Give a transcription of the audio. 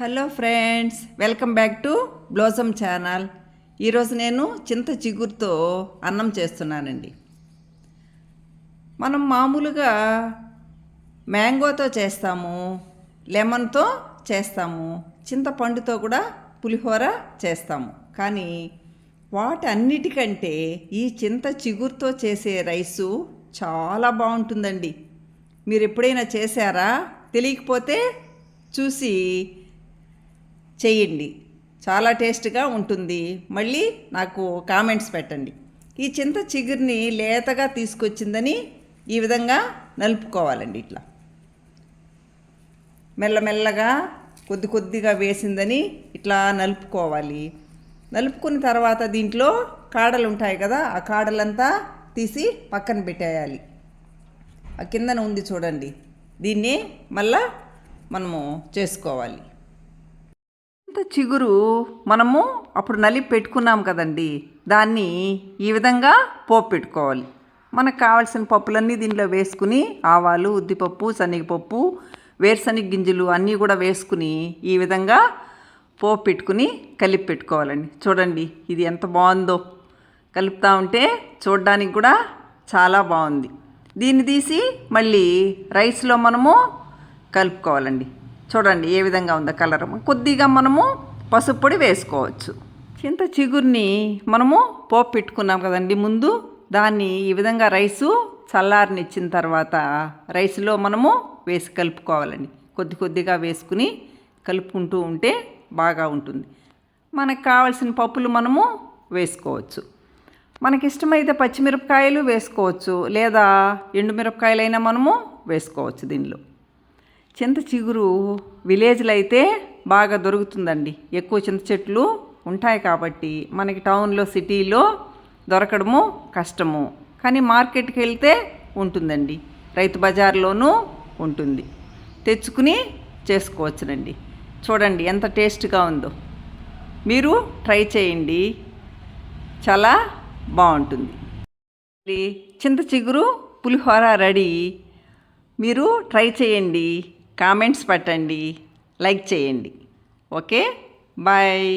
Hello friends welcome back to blossom channel. ఈరోజు నేను చింత చిగురుతో అన్నం చేస్తున్నానండి. మనం మామూలుగా మ్యాంగోతో చేస్తాము లెమన్తో చేస్తాము చింతపండుతో కూడా పులిహోర చేస్తాము. కానీ వాటన్నిటికంటే ఈ చింత చిగురుతో చేసే రైసు చాలా బాగుంటుందండి. మీరు ఎప్పుడైనా చేశారా? తెలియకపోతే చూసి చేయండి. చాలా టేస్ట్గా ఉంటుంది. మళ్ళీ నాకు కామెంట్స్ పెట్టండి. ఈ చింత చిగురిని లేతగా తీసుకొచ్చిందని ఈ విధంగా నలుపుకోవాలండి ఇట్లా. మెల్లమెల్లగా కొద్ది కొద్దిగా వేసిందని ఇట్లా నలుపుకోవాలి. నలుపుకున్న తర్వాత దీంట్లో కాడలు ఉంటాయి కదా ఆ కాడలంతా తీసి పక్కన పెట్టేయాలి. ఆ కిందన ఉంది చూడండి. దీన్ని మళ్ళా మనము చేసుకోవాలి. చిగురు మనము అప్పుడు నలిపి పెట్టుకున్నాం కదండి. దాన్ని ఈ విధంగా పోపు పెట్టుకోవాలి. మనకు కావాల్సిన పప్పులన్నీ దీనిలో వేసుకుని ఆవాలు ఉద్దిపప్పు శనగపప్పు వేరుశనగ గింజలు అన్నీ కూడా వేసుకుని ఈ విధంగా పోపు పెట్టుకుని కలిపి పెట్టుకోవాలండి. చూడండి ఇది ఎంత బాగుందో. కలుపుతూ ఉంటే చూడడానికి కూడా చాలా బాగుంది. దీన్ని తీసి మళ్ళీ రైస్లో మనము కలుపుకోవాలండి. చూడండి ఏ విధంగా ఉందో కలర్. కొద్దిగా మనము పసుపు పొడి వేసుకోవచ్చు. చింత చిగురిని మనము పోపు పెట్టుకున్నాం కదండి ముందు. దాన్ని ఈ విధంగా రైసు చల్లారనిచ్చిన తర్వాత రైస్లో మనము వేసి కలుపుకోవాలండి. కొద్ది కొద్దిగా వేసుకుని కలుపుకుంటూ ఉంటే బాగా ఉంటుంది. మనకు కావాల్సిన పప్పులు మనము వేసుకోవచ్చు. మనకి ఇష్టమైతే పచ్చిమిరపకాయలు వేసుకోవచ్చు లేదా ఎండుమిరపకాయలైనా మనము వేసుకోవచ్చు దీనిలో. చింత చిగురు విలేజ్లో అయితే బాగా దొరుకుతుందండి. ఎక్కువ చింత చెట్లు ఉంటాయి కాబట్టి మనకి టౌన్లో సిటీలో దొరకడము కష్టము. కానీ మార్కెట్కి వెళ్తే ఉంటుందండి. రైతు బజార్లోనూ ఉంటుంది. తెచ్చుకుని చేసుకోవచ్చునండి. చూడండి ఎంత టేస్ట్గా ఉందో. మీరు ట్రై చేయండి. చాలా బాగుంటుంది. చింత చిగురు పులిహోర రెడీ. మీరు ట్రై చేయండి. కామెంట్స్ పెట్టండి. లైక్ చేయండి. ఓకే? బాయ్.